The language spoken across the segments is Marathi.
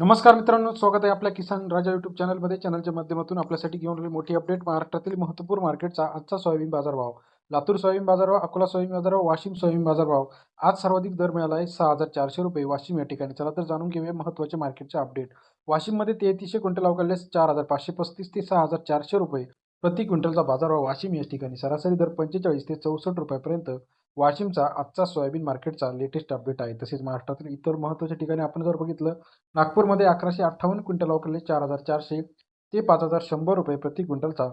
नमस्कार मित्रांनो स्वागत आहे आपल्या किसान राजा युट्यूब चॅनलमध्ये. चॅनलच्या माध्यमातून आपल्यासाठी घेऊन आलेली मोठी अपडेट महाराष्ट्रातील महत्त्वपूर्ण मार्केटचा आजचा सोयाबीन बाजारभाव. लातूर सोयाबीन बाजारभाव अकोला सोयाबीन बाजारभाव वाशिम सोयाबीन बाजारभाव. आज सर्वाधिक दर मिळाला आहे सहा हजार चारशे रुपये. वाशिम या ठिकाणी. चला तर जाणून घेऊया महत्त्वाचे मार्केटचे अपडेट वाशिममध्ये तेहतीसशे क्विंटल अवकाळले चार हजार पाचशे पस्तीस ते सहा हजार चारशे रुपये. प्रति क्विंटलचा बाजारभाव वाशिम या ठिकाणी. सरासरी दर पंचेचाळीस ते चौसष्ट रुपयापर्यंत वाशिमचा आजचा सोयाबीन मार्केटचा लेटेस्ट अपडेट आहे. तसेच महाराष्ट्रातील इतर महत्त्वाच्या ठिकाणी आपण जर बघितलं नागपूरमध्ये अकराशे अठ्ठावन्न क्विंटल वापरले चार हजार चारशे ते पाच हजार शंभर रुपये प्रति क्विंटलचा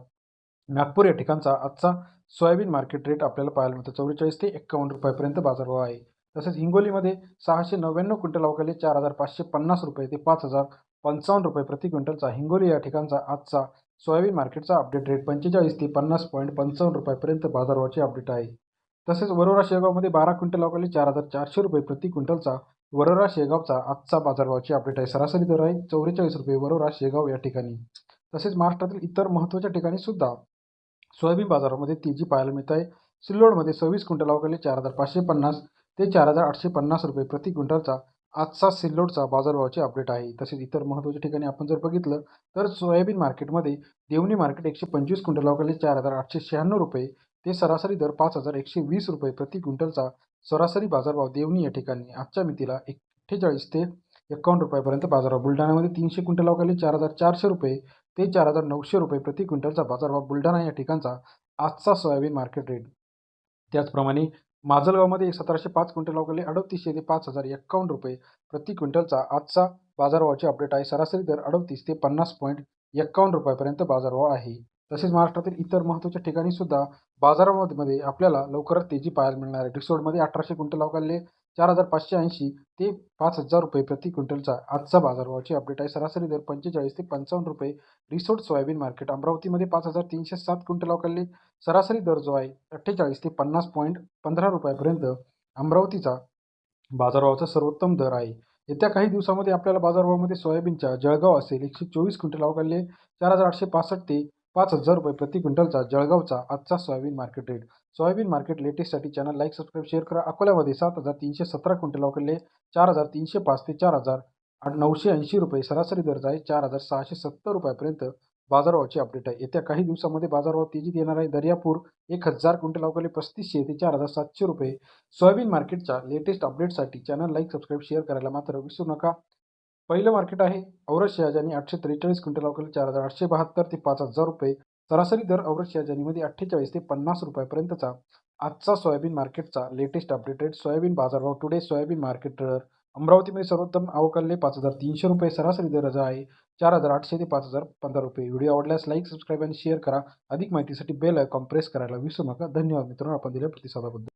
नागपूर या ठिकाणचा आजचा सोयाबीन मार्केट रेट आपल्याला पाहायला मिळतो. चौवेचाळीस ते एक्कावन्न रुपयापर्यंत बाजारभाव आहे. तसेच हिंगोलीमध्ये सहाशे नव्याण्णव क्विंटल अवकाले चार हजार पाचशे पन्नास रुपये ते पाच हजार पंचावन्न रुपये प्रति क्विंटलचा हिंगोली या ठिकाणचा आजचा सोयाबीन मार्केटचा अपडेट रेट पंचेचाळीस ते पन्नास पॉईंट पंचावन्न रुपयापर्यंत बाजारभावाचे अपडेट आहे. तसेच वरोरा शेगावमध्ये बारा क्विंटल अवकाळी चार हजार चारशे रुपये प्रति क्विंटलचा वरोरा शेगावचा आजचा बाजारभावाची अपडेट आहे. सरासरी दर आहे चौवेचाळीस रुपये वरोरा शेगाव या ठिकाणी. तसेच महाराष्ट्रातील इतर महत्त्वाच्या ठिकाणी सुद्धा सोयाबीन बाजारामध्ये तेजी पाहायला मिळत आहे. सिल्लोडमध्ये सव्वीस क्विंटल अवकाळी चार हजार पाचशे पन्नास ते चार हजार आठशे पन्नास रुपये प्रति क्विंटलचा आजचा सिल्लोडचा बाजारभावाची अपडेट आहे. तसेच इतर महत्त्वाच्या ठिकाणी आपण जर बघितलं तर सोयाबीन मार्केटमध्ये देवणी मार्केट एकशे पंचवीस क्विंटल अवकाळी चार हजार आठशे शहाण्णव रुपये ते सरासरी दर पाच हजार एकशे वीस रुपये प्रति क्विंटलचा सरासरी बाजारभाव देवणी या ठिकाणी. आजच्या मितीला अठ्ठेचाळीस ते एकावन्न रुपयापर्यंत बाजारभाव. बुलढाण्यामध्ये तीनशे क्विंटल अवकाळले चार हजार चारशे रुपये ते चार हजार नऊशे रुपये प्रति क्विंटलचा बाजारभाव बुलढाणा या ठिकाणचा आजचा सोयाबीन मार्केट रेट त्याचप्रमाणे माजलगावमध्ये सतराशे पाच क्विंटल अवकाळले अडतीसशे ते पाच हजार एक्कावन्न रुपये प्रति क्विंटलचा आजचा बाजारभावाचे अपडेट आहे. सरासरी दर अडतीस ते पन्नास पॉईंट एक्कावन्न रुपयापर्यंत बाजारभाव आहे. तसेच महाराष्ट्रातील इतर महत्त्वाच्या ठिकाणी सुद्धा बाजारामध्ये आपल्याला लवकरच तेजी पाहायला मिळणार आहे. रिसोडमध्ये अठराशे क्विंटल अवकाळले चार हजार पाचशे ऐंशी ते पाच हजार रुपये प्रति क्विंटलचा आजचा बाजारभावाची अपडेट आहे. सरासरी दर पंचेचाळीस ते पंचावन्न रुपये. रिसोड सोयाबीन मार्केट अमरावतीमध्ये पाच हजार तीनशे सात क्विंटल अवकाळले सरासरी दर जो आहे अठ्ठेचाळीस ते पन्नास पॉईंट पंधरा रुपयापर्यंत अमरावतीचा बाजारभावाचा सर्वोत्तम दर आहे. येत्या काही दिवसामध्ये आपल्याला बाजारभावामध्ये सोयाबीनच्या जळगाव असेल एकशे चोवीस क्विंटल अवकाळले चार हजार आठशे पासष्ट ते पाच हजार रुपये प्रति क्विंटलचा जळगावचा आजचा soybean market rate. Soybean market लेटेस्टसाठी channel like subscribe share करा. अकोल्यामध्ये सात हजार तीनशे सतरा क्विंटल अवकाळले चार हजार तीनशे पाच ते चार हजार आठ नऊशे ऐंशी रुपये सरासरी दर आहे चार हजार सहाशे सत्तर रुपयापर्यंत बाजारभावाची अपडेट आहे. येत्या काही दिवसामध्ये बाजारभाव तेजीत येणार आहे. दर्यापूर एक हजार क्विंटल अवकाले पस्तीसशे ते चार हजार सातशे रुपये. सोयाबीन मार्केटच्या लेटेस्ट अपडेटसाठी चॅनल लाईक सबस्क्राईब शेअर करायला मात्र विसरू नका. पहिलं मार्केट आहे औरत शहाजानी आठशे त्रेचाळीस क्विंटल अवकाळले चार हजार आठशे बहात्तर ते पाच हजार रुपये. सरासरी दर औरत शहाजानीमध्ये अठ्ठेचाळीस ते पन्नास रुपयापर्यंतचा आजचा सोयाबीन मार्केटचा लेटेस्ट अपडेटेड सोयाबीन बाजारभाव टुडे सोयाबीन मार्केट ट्रेडर अमरावतीमध्ये सर्वोत्तम अवकाळले पाच हजार तीनशे रुपये सरासरी दर आहे. चार हजार आठशे ते पाच हजार पंधरा रुपये. व्हिडिओ आवडल्यास लाईक सबस्क्राईब आणि शेअर करा. अधिक माहितीसाठी बेल आयकॉन प्रेस करायला विसरू नका. धन्यवाद मित्रांनो. आपण दिल्या प्रतिसादाबद्दल.